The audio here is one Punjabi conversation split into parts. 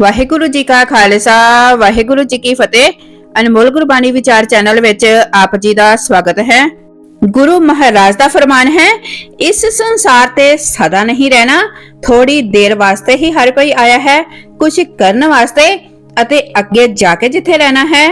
ਵਾਹਿਗੁਰੂ ਜੀ ਕਾ ਖਾਲਸਾ, ਵਾਹਿਗੁਰੂ ਜੀ ਕੀ ਫਤਿਹ। ਅਨਮੋਲ ਗੁਰਬਾਣੀ ਵਿਚਾਰ ਚੈਨਲ ਵਿੱਚ ਆਪ ਜੀ ਦਾ ਸਵਾਗਤ ਹੈ। ਗੁਰੂ ਮਹਾਰਾਜ ਦਾ ਫਰਮਾਨ ਹੈ, ਇਸ ਸੰਸਾਰ ਤੇ ਸਦਾ ਨਹੀਂ ਰਹਿਣਾ। ਥੋੜੀ ਦੇਰ ਵਾਸਤੇ ਹੀ ਹਰ ਕੋਈ ਆਇਆ ਹੈ ਕੁਝ ਕਰਨ ਵਾਸਤੇ ਅਤੇ ਅੱਗੇ ਜਾ ਕੇ ਜਿੱਥੇ ਰਹਿਣਾ ਹੈ।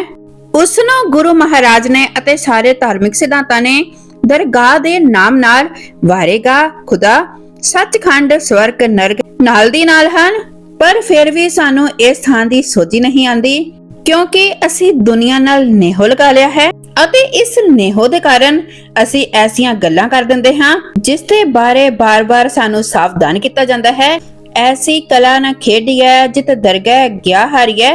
ਉਸ ਨੂੰ ਗੁਰੂ ਮਹਾਰਾਜ ਨੇ ਅਤੇ ਸਾਰੇ ਧਾਰਮਿਕ ਸਿਧਾਂਤਾਂ ਨੇ ਦਰਗਾਹ ਦੇ ਨਾਮ ਨਾਲ ਵਾਰੇਗਾ ਖੁਦਾ, ਸੱਚਖੰਡ, ਸਵਰਗ, ਨਰਕ ਨਾਲ ਦੀ ਨਾਲ ਹਨ। ਪਰ ਫਿਰ ਵੀ ਸਾਨੂੰ ਇਸ ਥਾਂ ਦੀ ਸੋਝੀ ਨਹੀਂ ਆਂਦੀ ਕਿਉਂਕਿ ਅਸੀਂ ਦੁਨੀਆ ਨਾਲ ਨੇਹੋ ਲਗਾ ਲਿਆ ਹੈ ਅਤੇ ਇਸ ਨੇਹੋ ਦੇ ਕਾਰਨ ਅਸੀਂ ਐਸੀਆਂ ਗੱਲਾਂ ਕਰ ਦਿੰਦੇ ਹਾਂ, ਜਿਸ ਦੇ ਬਾਰੇ ਬਾਰ-ਬਾਰ ਸਾਨੂੰ ਸਾਵਧਾਨ ਕੀਤਾ ਜਾਂਦਾ ਹੈ। ਐਸੀ ਕਲਾ ਨਾ ਖੇਡੀਐ, ਜਿਤ ਦਰਗਾਹ ਗਿਆ ਹਾਰੀਐ।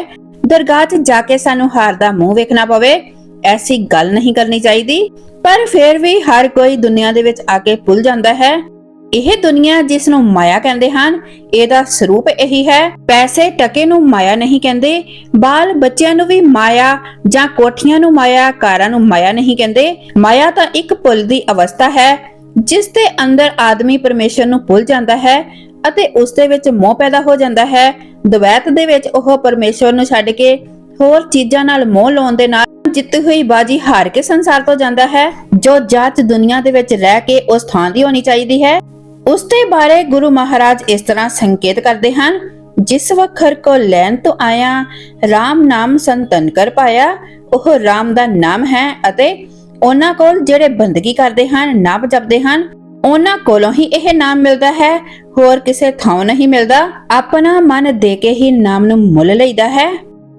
ਦਰਗਾਹ 'ਚ ਜਾ ਕੇ ਸਾਨੂੰ ਹਾਰ ਦਾ ਮੂੰਹ ਵੇਖਣਾ ਪਵੇ, ਐਸੀ ਗੱਲ ਨਹੀਂ ਕਰਨੀ ਚਾਹੀਦੀ। ਪਰ ਫਿਰ ਵੀ ਹਰ ਕੋਈ ਦੁਨੀਆ ਦੇ ਵਿੱਚ ਆ ਕੇ ਭੁੱਲ ਜਾਂਦਾ ਹੈ। ਇਹ ਦੁਨੀਆ ਜਿਸ ਨੂੰ ਮਾਇਆ ਕਹਿੰਦੇ ਹਨ, ਇਹਦਾ ਸਰੂਪ ਇਹੀ ਹੈ। ਪੈਸੇ ਟਕੇ ਨੂੰ ਮਾਇਆ ਨਹੀਂ ਕਹਿੰਦੇ, ਬਾਲ ਬੱਚਿਆਂ ਨੂੰ ਵੀ ਮਾਇਆ ਜਾਂ ਕੋਠੀਆਂ ਨੂੰ ਮਾਇਆ, ਕਾਰਾਂ ਨੂੰ ਮਾਇਆ ਨਹੀਂ ਕਹਿੰਦੇ। ਮਾਇਆ ਤਾਂ ਇੱਕ ਭੁੱਲ ਦੀ ਅਵਸਥਾ ਹੈ, ਜਿਸ ਦੇ ਅੰਦਰ ਆਦਮੀ ਪਰਮੇਸ਼ਰ ਨੂੰ ਭੁੱਲ ਜਾਂਦਾ ਹੈ ਅਤੇ ਉਸ ਦੇ ਵਿੱਚ ਮੋਹ ਪੈਦਾ ਹੋ ਜਾਂਦਾ ਹੈ। ਦਵੈਤ ਦੇ ਵਿੱਚ ਉਹ ਪਰਮੇਸ਼ਰ ਨੂੰ ਛੱਡ ਕੇ ਹੋਰ ਚੀਜ਼ਾਂ ਨਾਲ ਮੋਹ ਲਾਉਣ ਦੇ ਨਾਲ ਜਿੱਤੀ ਹੋਈ ਬਾਜੀ ਹਾਰ ਕੇ ਸੰਸਾਰ ਤੋਂ ਜਾਂਦਾ ਹੈ, ਜੋ ਜਾਤ ਦੁਨੀਆ ਦੇ ਵਿੱਚ ਰਹਿ ਕੇ ਉਸ ਥਾਂ ਦੀ ਹੋਣੀ ਚਾਹੀਦੀ ਹੈ। ਉਸ ਦੇ ਬਾਰੇ ਗੁਰੂ ਮਹਾਰਾਜ ਇਸ ਤਰ੍ਹਾਂ ਸੰਕੇਤ ਕਰਦੇ ਹਨ, ਜਿਸ ਵਖਰ ਕੋ ਲੈਣ ਤੋਂ ਆਇਆ RAM ਨਾਮ ਸੰਤਨ ਕਰ ਪਾਇਆ, ਉਹ RAM ਦਾ ਨਾਮ ਹੈ ਅਤੇ ਉਹਨਾਂ ਕੋਲ ਜਿਹੜੇ ਬੰਦਗੀ ਕਰਦੇ ਹਨ ਨਾਮ ਜਪਦੇ ਹਨ, ਉਹਨਾਂ ਕੋਲੋਂ ਹੀ ਇਹ ਨਾਮ ਮਿਲਦਾ ਹੈ। ਹੋਰ ਕਿਸੇ ਥਾਂ ਨਹੀਂ ਮਿਲਦਾ, ਆਪਣਾ ਮਨ ਦੇ ਕੇ ਹੀ ਨਾਮ ਨੂੰ ਮੁੱਲ ਲਈਦਾ ਹੈ।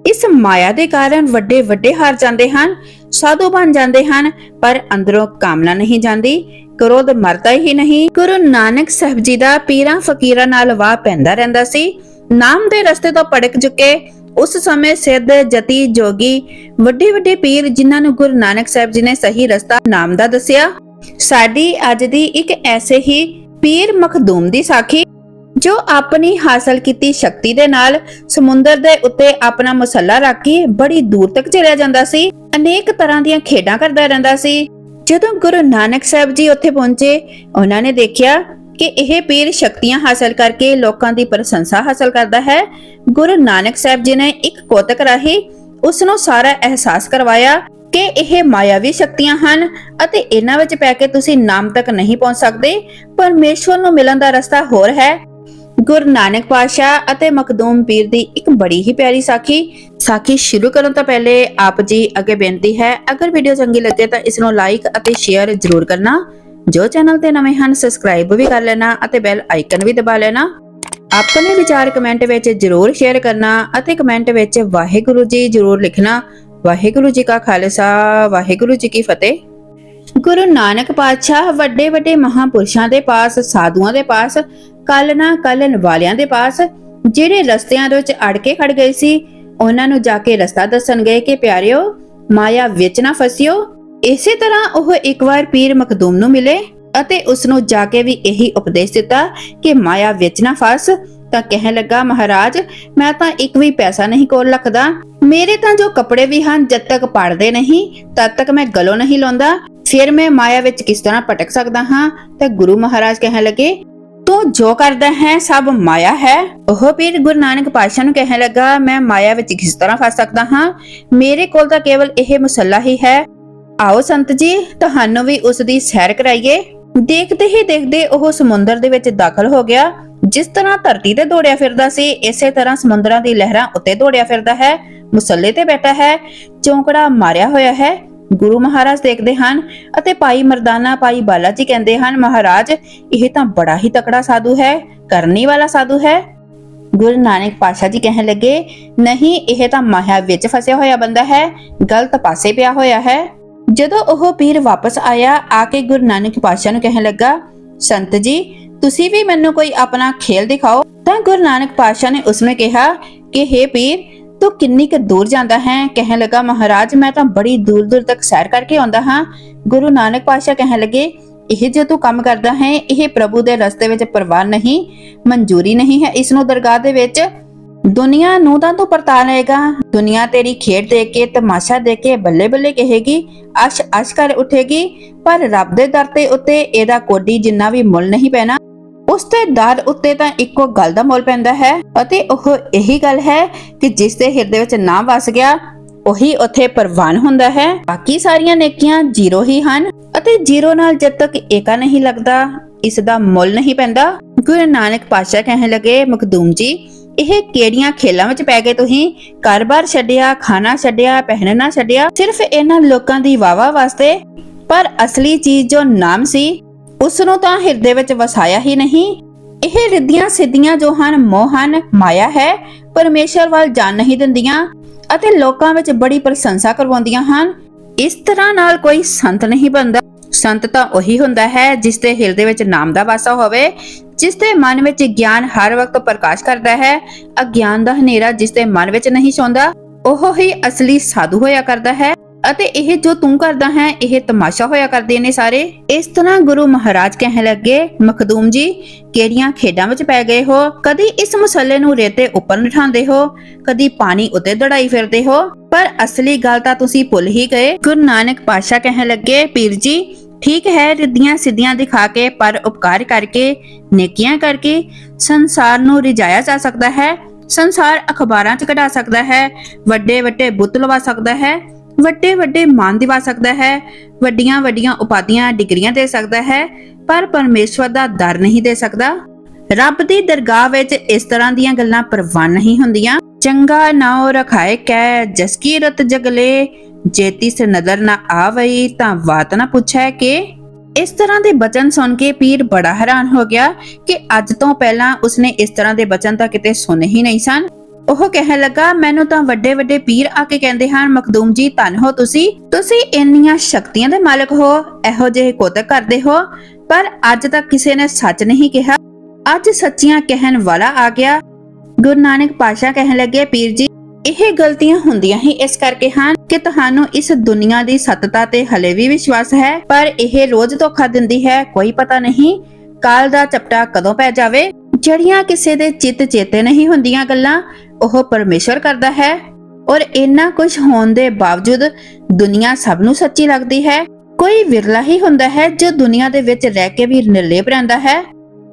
ਇਸ ਮਾਇਆ ਦੇ ਕਾਰਨ ਵੱਡੇ ਵੱਡੇ ਹਾਰ ਜਾਂਦੇ ਹਨ। ਸਾਧੂ ਬਣ ਜਾਂਦੇ ਹਨ, ਪਰ ਅੰਦਰੋਂ ਕਾਮਨਾ ਨਹੀਂ ਜਾਂਦੀ। ਕ੍ਰੋਧ ਮਰਦਾ ਹੀ ਨਹੀਂ। ਗੁਰੂ ਨਾਨਕ ਸਾਹਿਬ ਜੀ ਦਾ ਪੀਰਾਂ ਫਕੀਰਾਂ ਨਾਲ ਵਾਹ ਪੈਂਦਾ ਰਹਿੰਦਾ ਸੀ। ਨਾਮ ਦੇ ਰਸਤੇ ਤੋਂ ਭੜਕ ਚੁੱਕੇ। ਉਸ ਸਮੇਂ ਸਿੱਧ, ਜਤੀ, ਜੋਗੀ ਵੱਡੇ ਵੱਡੇ ਪੀਰ ਜਿਨ੍ਹਾਂ ਨੂੰ ਗੁਰੂ ਨਾਨਕ ਸਾਹਿਬ ਜੀ ਨੇ ਸਹੀ ਰਸਤਾ ਨਾਮ ਦਾ ਦੱਸਿਆ। ਸਾਡੀ ਅੱਜ ਦੀ ਇੱਕ ਐਸੇ ਹੀ ਪੀਰ ਮਖਦੂਮ ਦੀ ਸਾਖੀ ਜੋ ਆਪਣੀ ਹਾਸਲ ਕੀਤੀ ਸ਼ਕਤੀ ਦੇ ਨਾਲ ਸਮੁੰਦਰ ਦੇ ਉੱਤੇ ਆਪਣਾ ਮਸੱਲਾ ਰੱਖ ਕੇ ਬੜੀ ਦੂਰ ਤੱਕ ਚਲਿਆ ਜਾਂਦਾ ਸੀ। ਅਨੇਕ ਤਰ੍ਹਾਂ ਦੀਆਂ ਖੇਡਾਂ ਕਰਦਾ ਰਹਿੰਦਾ ਸੀ। ਜਦੋਂ ਗੁਰੂ ਨਾਨਕ ਸਾਹਿਬ ਜੀ ਉੱਥੇ ਪਹੁੰਚੇ, ਉਹਨਾਂ ਨੇ ਦੇਖਿਆ ਕਿ ਇਹ ਪੀਰ ਸ਼ਕਤੀਆਂ ਹਾਸਲ ਕਰਕੇ ਲੋਕਾਂ ਦੀ ਪ੍ਰਸ਼ੰਸਾ ਹਾਸਲ ਕਰਦਾ ਹੈ। ਗੁਰੂ ਨਾਨਕ ਸਾਹਿਬ ਜੀ ਨੇ ਇੱਕ ਕੋਤਕ ਰਾਹੀਂ ਉਸ ਨੂੰ ਸਾਰਾ ਅਹਿਸਾਸ ਕਰਵਾਇਆ ਕਿ ਇਹ ਮਾਇਆਵੀ ਸ਼ਕਤੀਆਂ ਹਨ ਅਤੇ ਇਹਨਾਂ ਵਿੱਚ ਪੈ ਕੇ ਤੁਸੀਂ ਨਾਮ ਤੱਕ ਨਹੀਂ ਪਹੁੰਚ ਸਕਦੇ, ਪਰਮੇਸ਼ਵਰ ਨੂੰ ਮਿਲਣ ਦਾ ਰਸਤਾ ਹੋਰ ਹੈ। ਗੁਰੂ ਨਾਨਕ ਪਾਤਸ਼ਾਹ ਅਤੇ ਮਖਦੂਮ ਪੀਰ ਦੀ ਇੱਕ ਬੜੀ ਹੀ ਪਿਆਰੀ ਸਾਖੀ। ਸਾਖੀ ਸ਼ੁਰੂ ਕਰਨ ਤੋਂ ਪਹਿਲੇ ਆਪ ਜੀ ਅੱਗੇ ਬੇਨਤੀ ਹੈ, ਅਗਰ ਵੀਡੀਓ ਚੰਗੀ ਲੱਗੇ ਤਾਂ ਇਸ ਨੂੰ ਲਾਈਕ ਅਤੇ ਸ਼ੇਅਰ ਜ਼ਰੂਰ ਕਰਨਾ। ਜੋ ਚੈਨਲ ਤੇ ਨਵੇਂ ਹਨ ਸਬਸਕ੍ਰਾਈਬ ਵੀ ਕਰ ਲੈਣਾ ਅਤੇ ਬੈਲ ਆਈਕਨ ਵੀ ਦਬਾ ਲੈਣਾ। ਆਪਣੇ ਵਿਚਾਰ ਕਮੈਂਟ ਵਿੱਚ ਜ਼ਰੂਰ ਸ਼ੇਅਰ ਕਰਨਾ ਅਤੇ ਕਮੈਂਟ ਵਿੱਚ ਵਾਹਿਗੁਰੂ ਜੀ ਜ਼ਰੂਰ ਲਿਖਣਾ। ਵਾਹਿਗੁਰੂ ਜੀ ਕਾ ਖਾਲਸਾ, ਵਾਹਿਗੁਰੂ ਜੀ ਕੀ ਫਤਿਹ। ਗੁਰੂ ਨਾਨਕ ਪਾਤਸ਼ਾਹ ਵੱਡੇ ਵੱਡੇ ਮਹਾਪੁਰਸ਼ਾਂ ਦੇ ਪਾਸ, ਸਾਧੂਆਂ ਦੇ ਪਾਸ ਕੱਲ ਨਾ ਕੱਲਨ ਵਾਲਿਆਂ ਦੇ ਪਾਸ, ਜਿਹੜੇ ਰਸਤਿਆਂ ਦੇ ਵਿੱਚ ਅੜ ਕੇ ਖੜ ਗਏ ਸੀ, ਉਹਨਾਂ ਨੂੰ ਜਾ ਕੇ ਰਸਤਾ ਦੱਸਣ ਗਏ ਕਿ ਪਿਆਰਿਓ, ਮਾਇਆ ਵਿੱਚ ਨਾ ਫਸਿਓ। ਇਸੇ ਤਰ੍ਹਾਂ ਉਹ ਇੱਕ ਵਾਰ ਪੀਰ ਮਖਦੂਮ ਨੂੰ ਮਿਲੇ ਅਤੇ ਉਸ ਨੂੰ ਜਾ ਕੇ ਵੀ ਇਹੀ ਉਪਦੇਸ਼ ਦਿੱਤਾ ਕਿ ਮਾਇਆ ਵਿੱਚ ਨਾ ਫਸ। ਤਾਂ ਕਹਿਣ ਲੱਗਾ, ਮਹਾਰਾਜ, ਮੈਂ ਤਾਂ ਇੱਕ ਵੀ ਪੈਸਾ ਨਹੀਂ ਕੋਲ ਰੱਖਦਾ। ਮੇਰੇ ਤਾਂ ਜੋ ਕੱਪੜੇ ਵੀ ਹਨ, ਜਦ ਤੱਕ ਪੜਦੇ ਨਹੀਂ, ਤਦ ਤੱਕ ਮੈਂ ਗਲੋਂ ਨਹੀਂ ਲਾਉਂਦਾ। ਫਿਰ ਮੈਂ ਮਾਇਆ ਵਿੱਚ ਕਿਸ ਤਰ੍ਹਾਂ ਭਟਕ ਸਕਦਾ ਹਾਂ? ਤਾਂ ਗੁਰੂ ਮਹਾਰਾਜ ਕਹਿਣ ਲੱਗੇ ਤੂੰ ਜੋ ਕਰਦਾ ਹੈ, ਸਭ ਮਾਇਆ ਹੈ। ਉਹ ਪੀਰ ਗੁਰੂ ਨਾਨਕ ਪਾਤਸ਼ਾਹ ਨੂੰ ਕਹਿਣ ਲੱਗਾ, ਮੈਂ ਮਾਇਆ ਵਿੱਚ ਕਿਸ ਤਰ੍ਹਾਂ ਫਸ ਸਕਦਾ ਹਾਂ? ਮੇਰੇ ਕੋਲ ਤਾਂ ਕੇਵਲ ਇਹ ਮੁਸੱਲਾ ਹੀ ਹੈ। ਆਓ ਸੰਤ ਜੀ, ਤੁਹਾਨੂੰ ਵੀ ਉਸ ਦੀ ਸੈਰ ਕਰਾਈਏ। ਦੇਖਦੇ ਹੀ ਦੇਖਦੇ ਉਹ ਸਮੁੰਦਰ ਦੇ ਵਿੱਚ ਦਾਖਲ ਹੋ ਗਿਆ। ਜਿਸ ਤਰ੍ਹਾਂ ਧਰਤੀ ਤੇ ਦੌੜਿਆ ਫਿਰਦਾ ਸੀ, ਇਸੇ ਤਰ੍ਹਾਂ ਸਮੁੰਦਰਾਂ ਦੀ ਲਹਿਰਾਂ ਉੱਤੇ ਦੌੜਿਆ ਫਿਰਦਾ ਹੈ। ਮੁਸੱਲੇ ਤੇ ਬੈਠਾ ਹੈ। ਚੌਂਕੜਾ ਮਾਰਿਆ ਹੋਇਆ ਹੈ। ਗੁਰੂ ਮਹਾਰਾਜ ਦੇਖਦੇ ਹਨ ਅਤੇ ਭਾਈ ਮਰਦਾਨਾ, ਭਾਈ ਬਾਲਾ ਜੀ ਕਹਿੰਦੇ ਹਨ, ਮਹਾਰਾਜ, ਇਹ ਤਾਂ ਬੜਾ ਹੀ ਤਕੜਾ ਸਾਧੂ ਹੈ, ਕਰਨੀ ਵਾਲਾ ਸਾਧੂ ਹੈ। ਗੁਰੂ ਨਾਨਕ ਪਾਸ਼ਾ ਜੀ ਕਹਿਣ ਲੱਗੇ, ਨਹੀਂ, ਇਹ ਤਾਂ ਮਾਇਆ ਵਿੱਚ ਫਸਿਆ ਹੋਇਆ ਬੰਦਾ ਹੈ, ਗਲਤ ਪਾਸੇ ਪਿਆ ਹੋਇਆ ਹੈ। ਜਦੋਂ ਉਹ ਪੀਰ ਵਾਪਸ ਆਇਆ, ਆ ਕੇ ਗੁਰੂ ਨਾਨਕ ਪਾਸ਼ਾ ਨੂੰ ਕਹਿਣ ਲੱਗਾ, ਸੰਤ ਜੀ, ਤੁਸੀਂ ਵੀ ਮੈਨੂੰ ਕੋਈ ਆਪਣਾ ਖੇਲ ਦਿਖਾਓ? ਤਾਂ ਗੁਰੂ ਨਾਨਕ ਪਾਸ਼ਾ ਨੇ ਉਸਨੇ ਕਿਹਾ ਕਿ हे ਪੀਰ ਤੂੰ ਕਿੰਨੀ ਕੁ ਦੂਰ ਜਾਂਦਾ ਹੈ? ਕਹਿਣ ਲੱਗਾ, ਮਹਾਰਾਜ, ਮੈਂ ਤਾਂ ਬੜੀ ਦੂਰ ਦੂਰ ਤੱਕ ਸੈਰ ਕਰਕੇ ਆਉਂਦਾ ਹਾਂ। ਗੁਰੂ ਨਾਨਕ ਪਾਸ਼ਾ ਕਹਿਣ ਲੱਗੇ, ਇਹ ਜੋ ਤੂੰ ਕੰਮ ਕਰਦਾ ਹੈ, ਇਹ ਪ੍ਰਭੂ ਦੇ ਰਸਤੇ ਵਿੱਚ ਪ੍ਰਵਾਨ ਨਹੀਂ, ਮਨਜ਼ੂਰੀ ਨਹੀਂ ਹੈ ਇਸ ਨੂੰ ਦਰਗਾਹ ਦੇ ਵਿੱਚ। ਦੁਨੀਆ ਨੂੰ ਤਾਂ ਤੂੰ ਪਰਤਾ ਲਏਗਾ। ਦੁਨੀਆ ਤੇਰੀ ਖੇਡ ਦੇਖ ਕੇ, ਤਮਾਸ਼ਾ ਦੇਖ ਕੇ ਬੱਲੇ ਬੱਲੇ ਕਹੇਗੀ ਅਸ਼ ਅਸ਼ ਕਰ ਉਠੇਗੀ, ਪਰ ਰੱਬ ਦੇ ਦਰ ਤੇ ਉੱਤੇ ਇਹਦਾ ਕੋਡੀ ਜਿੰਨਾ ਵੀ ਮੁੱਲ ਨਹੀਂ ਪੈਣਾ। ਉਸ ਤੇ ਦਰ ਉੱਤੇ ਤਾਂ ਇੱਕੋ ਗੱਲ ਦਾ ਮੁੱਲ ਪੈਂਦਾ ਹੈ ਅਤੇ ਉਹ ਇਹੀ ਗੱਲ ਹੈ ਕਿ ਜਿਸ ਦੇ ਹਿਰਦੇ ਵਿੱਚ ਨਾਮ ਵਸ ਗਿਆ, ਉਹੀ ਉੱਥੇ ਪ੍ਰਵਾਨ ਹੁੰਦਾ ਹੈ। ਬਾਕੀ ਸਾਰੀਆਂ ਨੇਕੀਆਂ ਜ਼ੀਰੋ ਹੀ ਹਨ ਅਤੇ ਜ਼ੀਰੋ ਨਾਲ ਜਦ ਤੱਕ ਏਕਾ ਨਹੀਂ ਲੱਗਦਾ, ਇਸ ਦਾ ਮੁੱਲ ਨਹੀਂ ਪੈਂਦਾ। ਗੁਰੂ ਨਾਨਕ ਪਾਤਸ਼ਾਹ ਕਹਿਣ ਲੱਗੇ, ਮਖਦੂਮ ਜੀ, ਇਹ ਕਿਹੜੀਆਂ ਖੇਲਾਂ ਵਿੱਚ ਪੈ ਗਏ ਤੁਸੀਂ? ਘਰ-ਬਾਰ ਛੱਡਿਆ, ਖਾਣਾ ਛੱਡਿਆ, ਪਹਿਨਣਾ ਛੱਡਿਆ, ਸਿਰਫ ਇਹਨਾਂ ਲੋਕਾਂ ਦੀ ਵਾਵਾ ਵਾਸਤੇ? ਪਰ ਅਸਲੀ ਚੀਜ਼ ਜੋ ਨਾਮ ਸੀ ਉਸ ਨੂੰ ਤਾਂ ਹਿਰਦੇ ਵਿੱਚ ਵਸਾਇਆ ਹੀ ਨਹੀਂ। ਇਹ ਰਿੱਧੀਆਂ ਸਿੱਧੀਆਂ ਜੋ ਹਨ, ਮੋਹ ਹਨ, ਮਾਇਆ ਹੈ, ਪਰਮੇਸ਼ਰ ਵੱਲ ਜਾਣ ਨਹੀਂ ਦਿੰਦੀਆਂ ਅਤੇ ਲੋਕਾਂ ਵਿੱਚ ਬੜੀ ਪ੍ਰਸ਼ੰਸਾ ਕਰਵਾਉਂਦੀਆਂ ਹਨ। ਇਸ ਤਰ੍ਹਾਂ ਨਾਲ ਕੋਈ ਸੰਤ ਨਹੀਂ ਬਣਦਾ। ਸੰਤ ਤਾਂ ਉਹੀ ਹੁੰਦਾ ਹੈ ਜਿਸ ਦੇ ਹਿਰਦੇ ਵਿੱਚ ਨਾਮ ਦਾ ਵਾਸਾ ਹੋਵੇ, ਜਿਸ ਦੇ ਮਨ ਵਿੱਚ ਗਿਆਨ ਹਰ ਵਕਤ ਪ੍ਰਕਾਸ਼ ਕਰਦਾ ਹੈ। ਅਗਿਆਨ ਦਾ ਹਨੇਰਾ ਜਿਸ ਦੇ ਮਨ ਵਿੱਚ ਨਹੀਂ ਸੌਂਦਾ, ਉਹ ਹੀ ਅਸਲੀ ਸਾਧੂ ਹੋਇਆ ਕਰਦਾ ਹੈ। ਅਤੇ ਇਹ ਜੋ ਤੂੰ ਕਰਦਾ ਹੈ, ਇਹ ਤਮਾਸ਼ਾ ਹੋਇਆ ਕਰਦੇ ਨੇ ਸਾਰੇ। ਇਸ ਤਰ੍ਹਾਂ ਗੁਰੂ ਮਹਾਰਾਜ ਕਹਿਣ ਲੱਗੇ, ਮਖਦੂਮ ਜੀ, ਕਿਹੜੀਆਂ ਖੇਡਾਂ ਵਿੱਚ ਪੈ ਗਏ ਹੋ? ਕਦੀ ਇਸ ਮਸਲੇ ਨੂੰ ਰੇਤੇ ਉੱਪਰ ਨਿਠਾਉਂਦੇ ਹੋ? ਕਦੀ ਪਾਣੀ ਉੱਤੇ ਦੜਾਈ ਫਿਰਦੇ ਹੋ? ਪਰ ਅਸਲੀ ਗੱਲ ਤਾਂ ਤੁਸੀਂ ਭੁੱਲ ਹੀ ਗਏ। ਗੁਰੂ ਨਾਨਕ ਪਾਤਸ਼ਾਹ ਕਹਿਣ ਲੱਗੇ, ਪੀਰ ਜੀ, ਠੀਕ ਹੈ, ਰਿੱਧੀਆਂ ਸਿੱਧੀਆਂ ਦਿਖਾ ਕੇ, ਪਰ ਉਪਕਾਰ ਕਰਕੇ, ਨੇਕੀਆਂ ਕਰਕੇ ਸੰਸਾਰ ਨੂੰ ਰਿਜਾਇਆ ਜਾ ਸਕਦਾ ਹੈ। ਸੰਸਾਰ ਅਖਬਾਰਾਂ 'ਚ ਕਢਾ ਸਕਦਾ ਹੈ ਵੱਡੇ ਵੱਡੇ ਬੁੱਤ ਲਵਾ ਸਕਦਾ ਹੈ। ਵੱਡੇ ਵੱਡੇ ਮਾਨ ਦਿਵਾ ਸਕਦਾ ਹੈ ਵੱਡੀਆਂ ਵੱਡੀਆਂ ਉਪਾਧੀਆਂ ਡਿਗਰੀਆਂ ਦੇ ਸਕਦਾ ਹੈ, ਪਰ ਪਰਮੇਸ਼ਵਰ ਦਾ ਦਰ ਨਹੀਂ ਦੇ ਸਕਦਾ। ਰੱਬ ਦੀ ਦਰਗਾਹ ਵਿੱਚ ਇਸ ਤਰ੍ਹਾਂ ਦੀਆਂ ਗੱਲਾਂ ਪ੍ਰਵਾਨ ਨਹੀਂ ਹੁੰਦੀਆਂ। ਚੰਗਾ ਨਾਉ ਰਖਾਏ ਕੈ ਜਸਕੀਰਤ ਜਗਲੇ ਜੇਤੀ ਸੇ ਨਜ਼ਰ ਨਾ ਆਵਈ ਤਾਂ ਬਾਤ ਨਾ ਪੁੱਛੈ ਕਿ। ਇਸ ਤਰ੍ਹਾਂ ਦੇ ਬਚਨ ਸੁਣ ਕੇ ਪੀਰ ਬੜਾ ਹੈਰਾਨ ਹੋ ਗਿਆ ਕਿ ਅੱਜ ਤੋਂ ਪਹਿਲਾਂ ਉਸਨੇ ਇਸ ਤਰ੍ਹਾਂ ਦੇ ਬਚਨ ਤਾਂ ਕਿਤੇ ਸੁਣੇ ਹੀ ਨਹੀਂ ਸਨ। ਉਹ ਕਹਿਣ ਲੱਗਾ, ਮੈਨੂੰ ਤਾਂ ਵੱਡੇ ਵੱਡੇ ਪੀਰ ਆ ਕੇ ਕਹਿੰਦੇ ਹਨ, ਮਖਦੂਮ ਜੀ, ਧੰਨ ਹੋ ਤੁਸੀਂ। ਤੁਸੀਂ ਇੰਨੀਆਂ ਸ਼ਕਤੀਆਂ ਦੇ ਮਾਲਕ ਹੋ, ਇਹੋ ਜਿਹੇ ਕੋਤਕ ਕਰਦੇ ਹੋ। ਪਰ ਅੱਜ ਤੱਕ ਕਿਸੇ ਨੇ ਸੱਚ ਨਹੀਂ ਕਿਹਾ। ਅੱਜ ਸੱਚੀਆਂ ਕਹਿਣ ਵਾਲਾ ਆ ਗਿਆ। ਗੁਰੂ ਨਾਨਕ ਪਾਸ਼ਾ ਕਹਿਣ ਲੱਗੇ, ਪੀਰ ਜੀ, ਇਹ ਗਲਤੀਆਂ ਹੁੰਦੀਆਂ ਹੀ ਇਸ ਕਰਕੇ ਹਨ ਕਿ ਤੁਹਾਨੂੰ ਇਸ ਦੁਨੀਆ ਦੀ ਸੱਤਤਾ ਤੇ ਹਲੇ ਵੀ ਵਿਸ਼ਵਾਸ ਹੈ। ਪਰ ਇਹ ਰੋਜ਼ ਧੋਖਾ ਦਿੰਦੀ ਹੈ, ਕੋਈ ਪਤਾ ਨਹੀਂ। ਕਾਲ ਦਾ ਚਪਟਾ ਕਦੋਂ ਪੈ ਜਾਵੇ? ਜਿਹੜੀਆਂ ਕਿਸੇ ਦੇ ਚਿੱਤ ਚੇਤੇ ਨਹੀਂ ਹੁੰਦੀਆਂ ਗੱਲਾਂ, ਉਹ ਪਰਮੇਸ਼ਵਰ ਕਰਦਾ ਹੈ। ਔਰ ਇੰਨਾ ਕੁਝ ਹੋਣ ਦੇ ਬਾਵਜੂਦ ਦੁਨੀਆ ਸਭ ਨੂੰ ਸੱਚੀ ਲੱਗਦੀ ਹੈ। ਕੋਈ ਵਿਰਲਾ ਹੀ ਹੁੰਦਾ ਹੈ ਜੋ ਦੁਨੀਆ ਦੇ ਵਿੱਚ ਰਹਿ ਕੇ ਵੀ ਨਿਰਲੇਪ ਰਹਿੰਦਾ ਹੈ।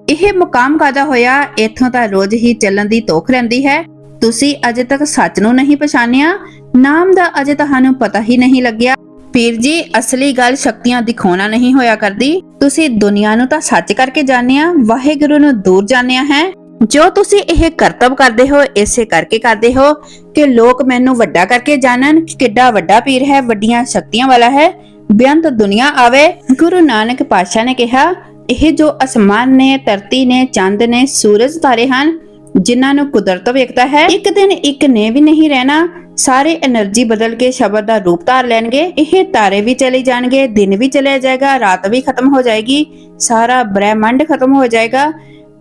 ਇਹ ਮੁਕਾਮ ਕਾਦਾ ਹੋਇਆ? ਇੱਥੋਂ ਤਾਂ ਰੋਜ਼ ਹੀ ਚੱਲਣ ਦੀ ਤੋਖ ਰਹਿੰਦੀ ਹੈ। ਤੁਸੀਂ ਅਜੇ ਤੱਕ ਸੱਚ ਨੂੰ ਨਹੀਂ ਪਛਾਣਿਆ। ਨਾਮ ਦਾ ਅਜੇ ਤੁਹਾਨੂੰ ਪਤਾ ਹੀ ਨਹੀਂ ਲੱਗਿਆ। ਪੀਰ ਜੀ, ਅਸਲੀ ਗੱਲ ਸ਼ਕਤੀਆਂ ਦਿਖਾਉਣਾ ਨਹੀਂ ਹੋਇਆ ਕਰਦੀ। ਤੁਸੀਂ ਦੁਨੀਆ ਨੂੰ ਤਾਂ ਸੱਚ ਕਰਕੇ ਜਾਣਿਆ ਵਾਹਿਗੁਰੂ ਨੂੰ ਦੂਰ ਜਾਣਿਆ ਹੈ? ਜੋ ਤੁਸੀਂ ਇਹ ਕਰਤੱਵ ਕਰਦੇ ਹੋ, ਇਸੇ ਕਰਕੇ ਕਰਦੇ ਹੋ ਕਿ ਲੋਕ ਮੈਨੂੰ ਵੱਡਾ ਕਰਕੇ ਜਾਣਨ ਕਿ ਕਿੱਡਾ ਵੱਡਾ ਪੀਰ ਹੈ, ਵੱਡੀਆਂ ਸ਼ਕਤੀਆਂ ਵਾਲਾ ਹੈ। ਬੇਅੰਤ ਦੁਨੀਆ ਆਵੇ, ਗੁਰੂ ਨਾਨਕ ਪਾਤਸ਼ਾਹ ਨੇ ਕਿਹਾ, ਇਹ ਜੋ ਅਸਮਾਨ ਨੇ, ਧਰਤੀ ਨੇ, ਚੰਦ ਨੇ, ਸੂਰਜ ਤਾਰੇ ਹਨ ਜਿਨ੍ਹਾਂ ਨੂੰ ਕੁਦਰਤ ਵੇਖਦਾ ਹੈ, ਇੱਕ ਦਿਨ ਇੱਕ ਨੇ ਵੀ ਨਹੀਂ ਰਹਿਣਾ। ਸਾਰੇ એનર્ਜੀ ਬਦਲ ਕੇ ਸ਼ਬਦ ਦਾ ਰੂਪ ਧਾਰ ਲੈਣਗੇ। ਇਹ ਤਾਰੇ ਵੀ ਚਲੇ ਜਾਣਗੇ, ਦਿਨ ਵੀ ਚਲੇ ਜਾਏਗਾ, ਰਾਤ ਵੀ ਖਤਮ ਹੋ ਜਾਏਗੀ। ਸਾਰਾ ਬ੍ਰਹਿਮੰਡ ਖਤਮ ਹੋ ਜਾਏਗਾ।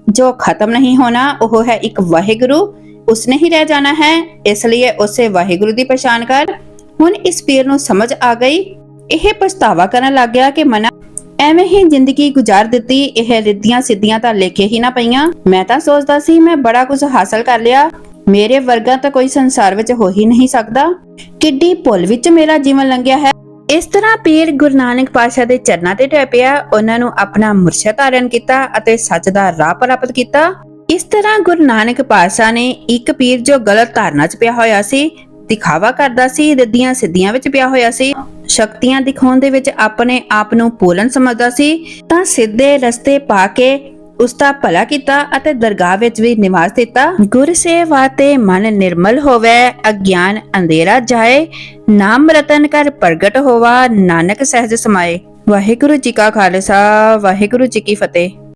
ਜੋ ਖਤਮ ਨਹੀਂ ਹੋਣਾ, ਉਹ ਹੈ ਇੱਕ ਵਾਹਿਗੁਰੂ। ਉਸਨੇ ਹੀ ਰਹਿ ਜਾਣਾ ਹੈ। ਇਸ ਲਈ ਉਸੇ ਵਾਹਿਗੁਰੂ ਦੀ ਪਛਾਣ ਕਰ। ਹੁਣ ਇਸ ਪੀਰ ਨੂੰ ਸਮਝ ਆ ਗਈ। ਇਹ ਪਛਤਾਵਾ ਕਰਨ ਲੱਗ ਗਿਆ ਕਿ ਮਨਾ ਐਵੇਂ ਹੀ ਜ਼ਿੰਦਗੀ ਗੁਜ਼ਾਰ ਦਿੱਤੀ, ਇਹ ਰਿੱਧੀਆਂ ਸਿੱਧੀਆਂ ਤਾਂ ਲੇਖੇ ਹੀ ਨਾ ਪਈਆਂ। ਮੈਂ ਤਾਂ ਸੋਚਦਾ ਸੀ, ਮੈਂ ਬੜਾ ਕੁਝ ਹਾਸਲ ਕਰ ਲਿਆ। ਮੇਰੇ ਵਰਗਾ ਤਾਂ ਕੋਈ ਸੰਸਾਰ ਵਿੱਚ ਹੋ ਹੀ ਨਹੀਂ ਸਕਦਾ। ਕਿੱਡੀ ਭੁੱਲ ਵਿੱਚ ਮੇਰਾ ਜੀਵਨ ਲੰਘਿਆ ਹੈ। ਇਸ ਤਰ੍ਹਾਂ ਪੀਰ ਗੁਰੂ ਨਾਨਕ ਪਾਤਸ਼ਾਹ ਦੇ ਚਰਨਾਂ ਤੇ ਟਿਕ ਪਿਆ, ਉਹਨਾਂ ਨੂੰ ਆਪਣਾ ਮੁਰਸ਼ਦ ਧਾਰਨ ਕੀਤਾ ਅਤੇ ਸੱਚ ਦਾ ਰਾਹ ਪ੍ਰਾਪਤ ਕੀਤਾ। ਇਸ ਤਰ੍ਹਾਂ ਗੁਰੂ ਨਾਨਕ ਪਾਤਸ਼ਾਹ ਨੇ ਇੱਕ ਪੀਰ ਜੋ ਗਲਤ ਧਾਰਨਾ 'ਚ ਪਿਆ ਹੋਇਆ ਸੀ ਦਿਖਾਵਾ ਕਰਦਾ ਸੀ ਰੱਦੀਆਂ ਸਿੱਧੀਆਂ ਵਿੱਚ ਪਿਆ ਹੋਇਆ ਸੀ। ਸ਼ਕਤੀਆਂ ਦਿਖਾਉਣ ਦੇ ਵਿੱਚ ਆਪਣੇ ਆਪ ਨੂੰ ਪੂਰਨ ਸਮਝਦਾ ਸੀ। ਤਾਂ ਸਿੱਧੇ ਰਸਤੇ ਪਾ ਕੇ ਉਸ ਦਾ ਭਲਾ ਕੀਤਾ ਅਤੇ ਦਰਗਾਹ ਵਿੱਚ ਵੀ ਨਿਵਾਸ ਦਿੱਤਾ। ਗੁਰ ਸੇਵਾ ਤੇ ਮਨ ਨਿਰਮਲ ਹੋਵੇ, ਅਗਿਆਨ ਅੰਧੇਰਾ ਜਾਏ, ਨਾਮ ਰਤਨ ਕਰ ਪ੍ਰਗਟ ਹੋਵਾ, ਨਾਨਕ ਸਹਿਜ ਸਮਾਏ। ਵਾਹਿਗੁਰੂ ਜੀ ਕਾ ਖਾਲਸਾ, ਵਾਹਿਗੁਰੂ ਜੀ ਕੀ ਫਤਿਹ।